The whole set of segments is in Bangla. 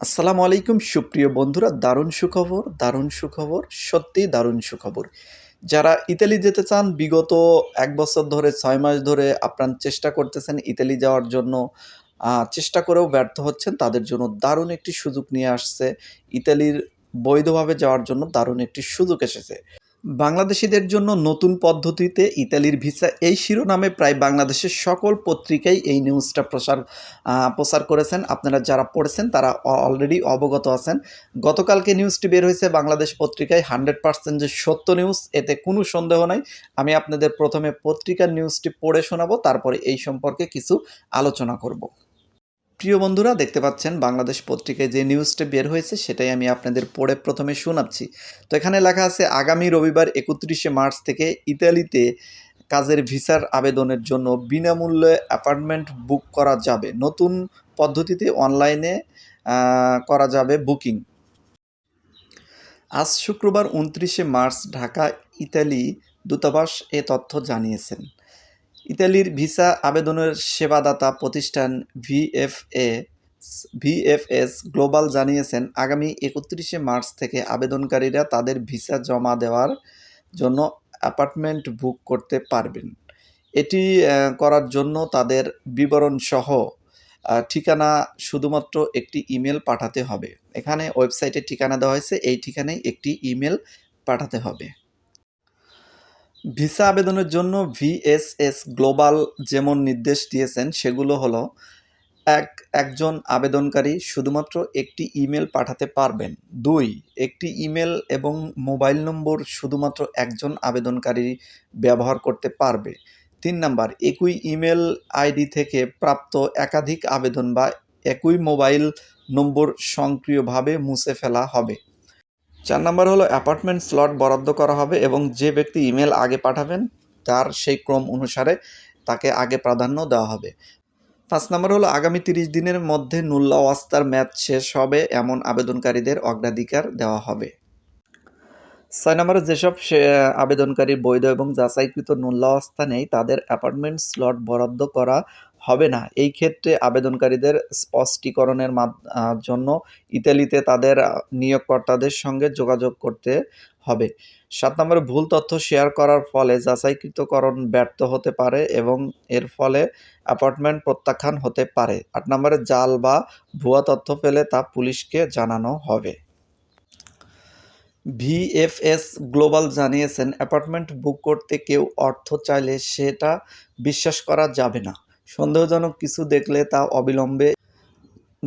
আসসালামু আলাইকুম, সুপ্রিয় বন্ধুরা, দারুণ সুখবর দারুণ সুখবর সত্যি দারুণ সুখবর। যারা ইতালি যেতে চান, বিগত এক বছর ধরে, ছয় মাস ধরে আপনার চেষ্টা করতেছেন ইতালি যাওয়ার জন্য চেষ্টা করেও ব্যর্থ হচ্ছেন, তাদের জন্য দারুণ একটি সুযোগ নিয়ে আসছে। ইতালির বৈধভাবে যাওয়ার জন্য দারুণ একটি সুযোগ এসেছে। বাংলাদেশিদের জন্য নতুন পদ্ধতিতে ইতালির ভিসা এই শিরোনামে প্রায় বাংলাদেশের সকল পত্রিকাই এই নিউজটা প্রসার প্রচার করেছেন। আপনারা যারা পড়েছেন, তারা অলরেডি অবগত আছেন। গতকালকে নিউজটি বের হয়েছে বাংলাদেশ পত্রিকায়, হান্ড্রেড পার্সেন্ট যে সত্য নিউজ, এতে কোনো সন্দেহ নাই। আমি আপনাদের প্রথমে পত্রিকার নিউজটি পড়ে শোনাবো, তারপরে এই সম্পর্কে কিছু আলোচনা করব। প্রিয় বন্ধুরা, দেখতে পাচ্ছেন বাংলাদেশ পত্রিকায় যে নিউজটা বের হয়েছে, সেটাই আমি আপনাদের পড়ে প্রথমে শোনাচ্ছি। তো এখানে লেখা আছে, আগামী রবিবার একত্রিশে মার্চ থেকে ইতালিতে কাজের ভিসার আবেদনের জন্য বিনামূল্যে অ্যাপার্টমেন্ট বুক করা যাবে। নতুন পদ্ধতিতে অনলাইনে করা যাবে বুকিং। আজ শুক্রবার উনত্রিশে মার্চ ঢাকা, ইতালি দূতাবাস এ তথ্য জানিয়েছেন। ইতালির ভিসা আবেদনের সেবাদাতা প্রতিষ্ঠান ভিএফএ ভিএফএস গ্লোবাল জানিয়েছেন, আগামী একত্রিশে মার্চ থেকে আবেদনকারীরা তাদের ভিসা জমা দেওয়ার জন্য অ্যাপার্টমেন্ট বুক করতে পারবেন। এটি করার জন্য তাদের বিবরণ সহ ঠিকানা শুধুমাত্র একটি ইমেল পাঠাতে হবে। এখানে ওয়েবসাইটে ঠিকানা দেওয়া হয়েছে, এই ঠিকানায় একটি ইমেল পাঠাতে হবে। ভিসা আবেদনের জন্য ভিএসএস গ্লোবাল যেমন নির্দেশ দিয়েছেন, সেগুলো হলো, এক, একজন আবেদনকারী শুধুমাত্র একটি ইমেল পাঠাতে পারবেন। দুই, একটি ইমেল এবং মোবাইল নম্বর শুধুমাত্র একজন আবেদনকারী ব্যবহার করতে পারবে। তিন নাম্বার, একই ইমেল আইডি থেকে প্রাপ্ত একাধিক আবেদন বা একই মোবাইল নম্বর সক্রিয়ভাবে মুছে ফেলা হবে। চার নাম্বার হলো অ্যাপার্টমেন্ট স্লট বরাদ্দ করা হবে এবং যে ব্যক্তি ইমেল আগে পাঠাবেন, তার সেই ক্রম অনুসারে তাকে আগে প্রাধান্য দেওয়া হবে। পাঁচ নম্বর হলো আগামী তিরিশ দিনের মধ্যে নুল্লা ওয়াস্তার ম্যাচ শেষ হবে এমন আবেদনকারীদের অগ্রাধিকার দেওয়া হবে। ছয় নম্বরে, যেসব আবেদনকারীর বৈধ এবং যাচাইকৃত নুল্লা অবস্থা নেই, তাদের অ্যাপার্টমেন্ট স্লট বরাদ্দ করা হবে না। এই ক্ষেত্রে আবেদনকারীদের স্পষ্টীকরণের জন্য ইতালিতে তাদের নিয়োগকর্তাদের সঙ্গে যোগাযোগ করতে হবে। সাত নম্বরে ভুল তথ্য শেয়ার করার ফলে যাচাইকৃতকরণ ব্যর্থ হতে পারে এবং এর ফলে অ্যাপার্টমেন্ট প্রত্যাখ্যান হতে পারে। আট নম্বরে জাল বা ভুয়া তথ্য পেলে তা পুলিশকে জানানো হবে। ভিএফএস গ্লোবাল জানিয়েছেন অ্যাপার্টমেন্ট বুক করতে কেউ অর্থ চাইলে সেটা বিশ্বাস করা যাবে না। সন্দেহজনক কিছু দেখলে তা অবিলম্বে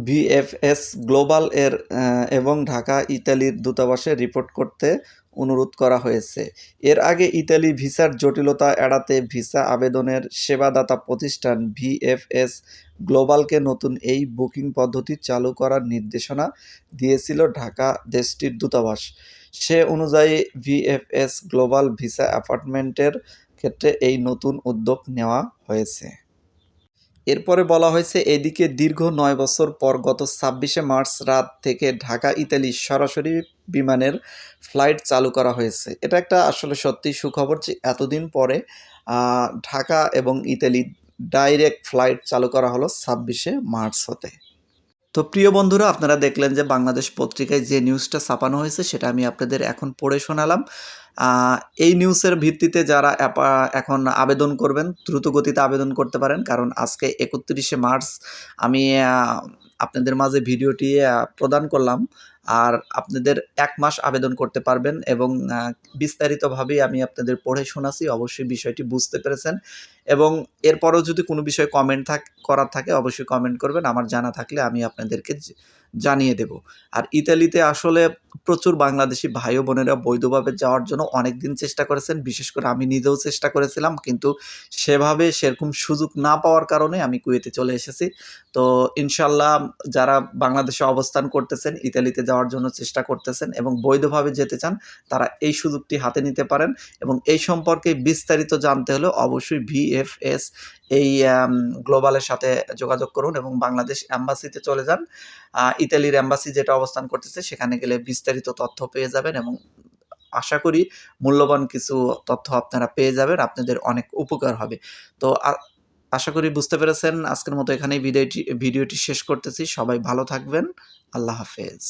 ভিএফএস গ্লোবাল এর এবং ঢাকা, ইতালির দূতাবাসে রিপোর্ট করতে অনুরোধ করা হয়েছে। এর আগে ইতালি ভিসার জটিলতা এড়াতে ভিসা আবেদনের সেবাদাতা প্রতিষ্ঠান ভিএফএস গ্লোবালকে নতুন এই বুকিং পদ্ধতি চালু করার নির্দেশনা দিয়েছিল ঢাকা দেশটির দূতাবাস। সে অনুযায়ী ভিএফএস গ্লোবাল ভিসা অ্যাপার্টমেন্টের ক্ষেত্রে এই নতুন উদ্যোগ নেওয়া হয়েছে। এরপরে বলা হয়েছে, এদিকে দীর্ঘ নয় বছর পর গত ছাব্বিশে মার্চ রাত থেকে ঢাকা, ইতালি সরাসরি বিমানের ফ্লাইট চালু করা হয়েছে। এটা একটা আসলে সত্যি সুখবর যে এতদিন পরে ঢাকা এবং ইতালি ডাইরেক্ট ফ্লাইট চালু করা হলো ছাব্বিশে মার্চ হতে। তো প্রিয় বন্ধুরা, আপনারা দেখলেন যে বাংলাদেশ পত্রিকায় যে নিউজটা ছাপানো হয়েছে, সেটা আমি আপনাদের এখন পড়ে শোনালাম। এই নিউজের ভিত্তিতে যারা এখন আবেদন করবেন, দ্রুত গতিতে আবেদন করতে পারেন। কারণ আজকে একত্রিশে মার্চ, আমি আপনাদের মাঝে ভিডিওটি প্রদান করলাম। আর আপনাদের এক মাস আবেদন করতে পারবেন এবং বিস্তারিতভাবে আমি আপনাদের পড়ে শোনাচ্ছি, অবশ্যই বিষয়টি বুঝতে পেরেছেন। এবং এরপরেও যদি কোনো বিষয়ে কমেন্ট থাক, করার থাকে, অবশ্যই কমেন্ট করবেন। আমার জানা থাকলে আমি আপনাদেরকে জানিয়ে দেব। আর ইতালিতে আসলে প্রচুর বাংলাদেশি ভাই বোনেরা বৈধভাবে যাওয়ার জন্য অনেক দিন চেষ্টা করেছেন, বিশেষ করে আমি নিজেও চেষ্টা করেছিলাম, কিন্তু সেভাবে সেরকম সুযোগ না পাওয়ার কারণে আমি কুয়েতে চলে এসেছি। তো ইনশাল্লাহ যারা বাংলাদেশে অবস্থান করতেছেন, ইতালিতে যাওয়ার জন্য চেষ্টা করতেছেন এবং বৈধভাবে যেতে চান, তারা এই সুযোগটি হাতে নিতে পারেন এবং এই সম্পর্কে বিস্তারিত জানতে হলে অবশ্যই ভিএফএস এই গ্লোবালের সাথে যোগাযোগ করুন এবং বাংলাদেশ অ্যাম্বাসিতে চলে যান। ইতালির অ্যাম্বাসি যেটা অবস্থান করতেছে, সেখানে গেলে বিস্তারিত তথ্য পেয়ে যাবেন এবং আশা করি মূল্যবান কিছু তথ্য আপনারা পেয়ে যাবেন, আপনাদের অনেক উপকার হবে। তো আশা করি বুঝতে পেরেছেন। আজকের মতো এখানেই ভিডিওটি ভিডিওটি শেষ করতেছি। সবাই ভালো থাকবেন। আল্লাহ হাফেজ।